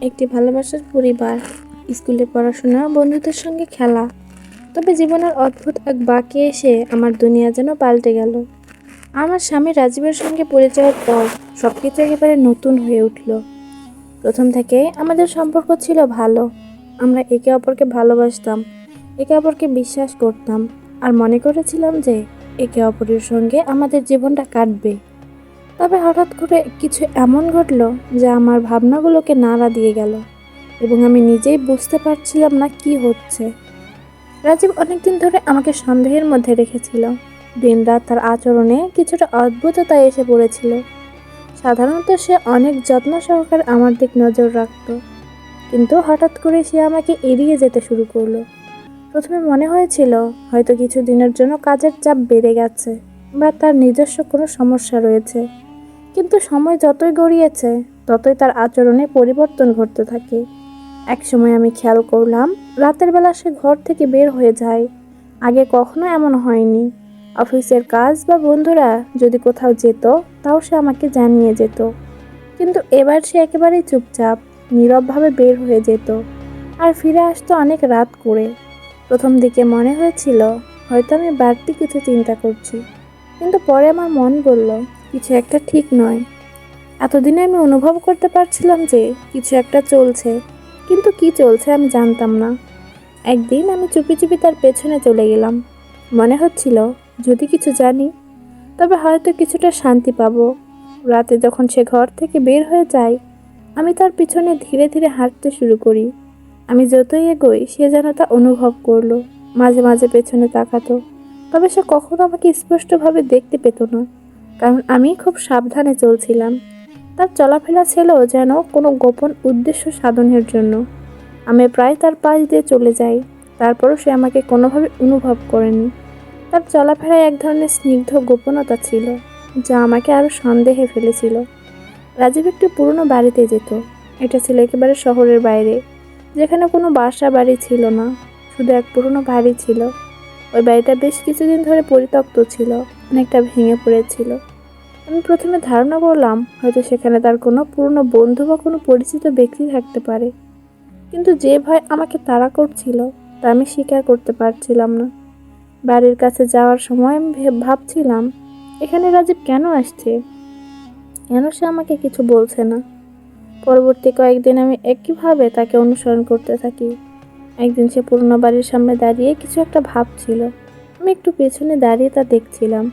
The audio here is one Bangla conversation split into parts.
একটি ভালোবাসার পরিবার, স্কুলে পড়াশোনা, বন্ধুদের সঙ্গে খেলা। তবে জীবনের অদ্ভুত এক বাঁকে এসে আমার দুনিয়া যেন পাল্টে গেল। আমার স্বামী রাজীবের সঙ্গে পরিচয়ের পর সব কিছু একেবারে নতুন হয়ে উঠল। প্রথম থেকে আমাদের সম্পর্ক ছিল ভালো। আমরা একে অপরকে ভালোবাসতাম, একে অপরকে বিশ্বাস করতাম আর মনে করেছিলাম যে একে অপরের সঙ্গে আমাদের জীবনটা কাটবে। তবে হঠাৎ করে কিছু এমন ঘটলো যা আমার ভাবনাগুলোকে নাড়া দিয়ে গেল এবং আমি নিজেই বুঝতে পারছিলাম না কি হচ্ছে। রাজীব অনেকদিন ধরে আমাকে সন্দেহের মধ্যে রেখেছিল। দিনরাত তার আচরণে কিছুটা অদ্ভুততা এসে পড়েছিল। সাধারণত সে অনেক যত্ন সহকারে আমার দিক নজর রাখতো। কিন্তু হঠাৎ করে সে আমাকে এড়িয়ে যেতে শুরু করল। প্রথমে মনে হয়েছিল হয়তো কিছু দিনের জন্য কাজের চাপ বেড়ে গেছে বা তার নিজস্ব কোনো সমস্যা রয়েছে। কিন্তু সময় যতই গড়িয়েছে, ততই তার আচরণে পরিবর্তন ঘটতে থাকে। একসময় আমি খেয়াল করলাম, রাতের বেলা সে ঘর থেকে বের হয়ে যায়। আগে কখনো এমন হয়নি। অফিসের কাজ বা বন্ধুরা যদি কোথাও যেত, তাও সে আমাকে জানিয়ে যেত। কিন্তু এবার সে একেবারেই চুপচাপ, নীরবভাবে বের হয়ে যেত আর ফিরে আসতো অনেক রাত করে। প্রথম দিকে মনে হয়েছিল, হয়তো আমি বাড়তি কিছু চিন্তা করছি। কিন্তু পরে আমার মন বলল কিছু একটা ঠিক নয়। এতদিনে আমি অনুভব করতে পারছিলাম যে কিছু একটা চলছে, কিন্তু কি চলছে আমি জানতাম না। একদিন আমি চুপি চুপি তার পেছনে চলে গেলাম। মনে হচ্ছিল, যদি কিছু জানি, তবে হয়তো কিছুটা শান্তি পাবো। রাতে যখন সে ঘর থেকে বের হয়ে যায়, আমি তার পিছনে ধীরে ধীরে হাঁটতে শুরু করি। আমি যতই এগোই, সে যেন তা অনুভব করল, মাঝে মাঝে পেছনে তাকাতো, তবে সে কখনো আমাকে স্পষ্টভাবে দেখতে পেত না। কারণ আমি খুব সাবধানে চলছিলাম। তার চলাফেরা ছিল যেন কোনো গোপন উদ্দেশ্য সাধনের জন্য। আমি প্রায় তার পাশ দিয়ে চলে যাই, তারপরও সে আমাকে কোনোভাবে অনুভব করেনি। তার চলাফেরায় এক ধরনের স্নিগ্ধ গোপনতা ছিল, যা আমাকে আরও সন্দেহে ফেলেছিল। রাজীব একটি পুরনো বাড়িতে যেত। এটা ছিল একেবারে শহরের বাইরে, যেখানে কোনো বাসা বাড়ি ছিল না, শুধু এক পুরনো বাড়ি ছিল। ওই বাড়িটা বেশ কিছুদিন ধরে পরিত্যক্ত ছিল, অনেকটা ভেঙে পড়েছিল। আমি প্রথমে ধারণা করলাম হয়তো সেখানে তার কোনো পুরনো বন্ধু বা কোনো পরিচিত ব্যক্তি থাকতে পারে। কিন্তু যে ভয় আমাকে তাড়া করছিল, তা আমি স্বীকার করতে পারছিলাম না। বাড়ির কাছে যাওয়ার সময় আমি ভাবছিলাম, এখানে রাজীব কেন আসছে? কেন সে আমাকে কিছু বলছে না? পরবর্তী কয়েকদিন আমি একইভাবে তাকে অনুসরণ করতে থাকি। একদিন সে পুরনো বাড়ির সামনে দাঁড়িয়ে কিছু একটা ভাবছিল। আমি একটু পেছনে দাঁড়িয়ে তা দেখছিলাম।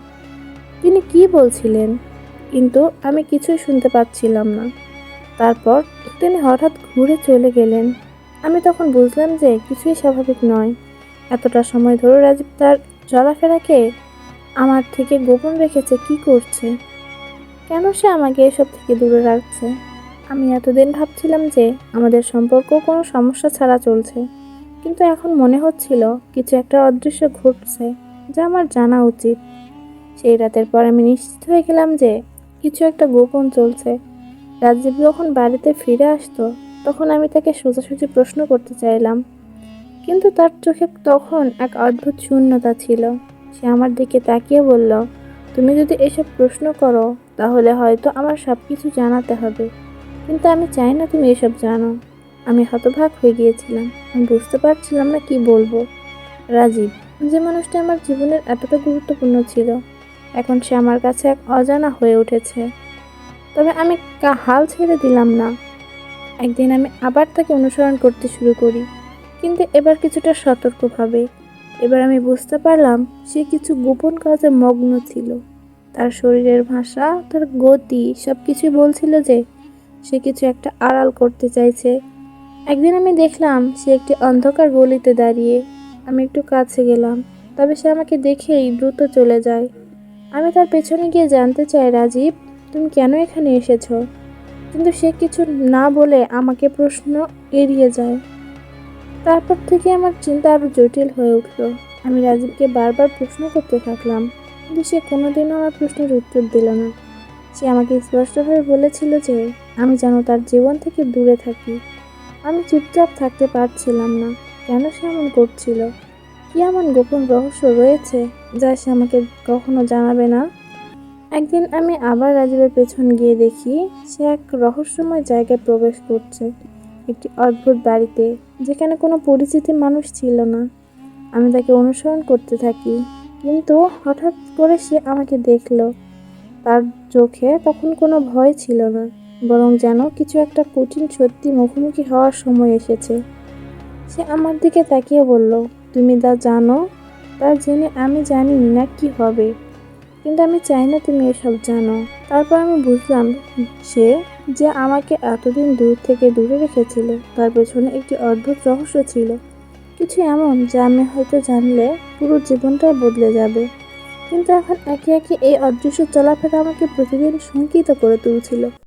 তিনি কি বলছিলেন? কিন্তু আমি কিছুই শুনতে পাচ্ছিলাম না। তারপর তিনি হঠাৎ ঘুরে চলে গেলেন। আমি তখন বুঝলাম যে কিছুই স্বাভাবিক নয়। এতটা সময় ধরে রাজীব তার চলাফেরাকে আমার থেকে গোপন রেখেছে, কি করছে? কেন সে আমাকে এসব থেকে দূরে রাখছে? আমি এতদিন ভাবছিলাম যে আমাদের সম্পর্ক কোনো সমস্যা ছাড়া চলছে। কিন্তু এখন মনে হচ্ছিল কিছু একটা অদৃশ্য ঘটছে, যা আমার জানা উচিত। সেই রাতের পর আমি নিশ্চিত হয়ে গেলাম যে কিছু একটা গোপন চলছে। রাজীব যখন বাড়িতে ফিরে আসতো, তখন আমি তাকে সোজাসুজি প্রশ্ন করতে চাইলাম। কিন্তু তার চোখে তখন এক অদ্ভুত শূন্যতা ছিল। সে আমার দিকে তাকিয়ে বলল, তুমি যদি এসব প্রশ্ন করো, তাহলে হয়তো আমার সব কিছু জানাতে হবে। কিন্তু আমি চাই না তুমি এসব জানো। আমি হতভাগ হয়ে গিয়েছিলাম। আমি বুঝতে পারছিলাম না কি বলব। রাজীব, যে মানুষটা আমার জীবনের এতটা গুরুত্বপূর্ণ ছিল এখন সে আমার কাছে এক অজানা হয়ে উঠেছে। তবে আমি হাল ছেড়ে দিলাম না। একদিন আমি আবার তাকে অনুসরণ করতে শুরু করি। কিন্তু এবার কিছুটা সতর্কভাবে এবার আমি বুঝতে পারলাম সে কিছু গোপন কাজে মগ্ন ছিল। তার শরীরের ভাষা, তার গতি সব কিছুই বলছিল যে সে কিছু একটা আড়াল করতে চাইছে। একদিন আমি দেখলাম সে একটি অন্ধকার গলিতে দাঁড়িয়ে। আমি একটু কাছে গেলাম, তবে সে আমাকে দেখেই দ্রুত চলে যায়। আমি তার পেছনে গিয়ে জানতে চাই, রাজীব, তুমি কেন এখানে এসেছ? কিন্তু সে কিছু না বলে আমাকে প্রশ্ন এড়িয়ে যায়। তারপর থেকে আমার চিন্তা আরও জটিল হয়ে উঠল। আমি রাজীবকে বারবার প্রশ্ন করতে থাকলাম, কিন্তু সে কোনোদিনও আমার প্রশ্নের উত্তর দিল না। সে আমাকে স্পষ্টভাবে বলেছিল যে, আমি যেন তার জীবন থেকে দূরে থাকি। আমি চুপচাপ থাকতে পারছিলাম না। কেন সে এমন করছিল? কি এমন গোপন রহস্য রয়েছে যা সে আমাকে কখনো জানাবে না? একদিন আমি আবার রাজীবের পেছন গিয়ে দেখি সে এক রহস্যময় জায়গায় প্রবেশ করছে, একটি অদ্ভুত বাড়িতে, যেখানে কোনো পরিচিত মানুষ ছিল না। আমি তাকে অনুসরণ করতে থাকি, কিন্তু হঠাৎ করে সে আমাকে দেখল। তার চোখে তখন কোনো ভয় ছিল না, বরং যেন কিছু একটা কঠিন সত্যি মুখোমুখি হওয়ার সময় এসেছে। সে আমার দিকে তাকিয়ে বলল তুমি তা জানো, তা জেনে আমি জানি না কি হবে। কিন্তু আমি চাই না তুমি এসব জানো। তারপর আমি বুঝলাম সে যে আমাকে এতদিন দূর থেকে দূরে রেখেছিল। তার পেছনে একটি অদ্ভুত রহস্য ছিল। কিছু এমন যা আমি হয়তো জানলে পুরো জীবনটাই বদলে যাবে। কিন্তু এখন একে একে এই অদৃশ্য চলাফেরা আমাকে প্রতিদিন শঙ্কিত করে তুলছিল।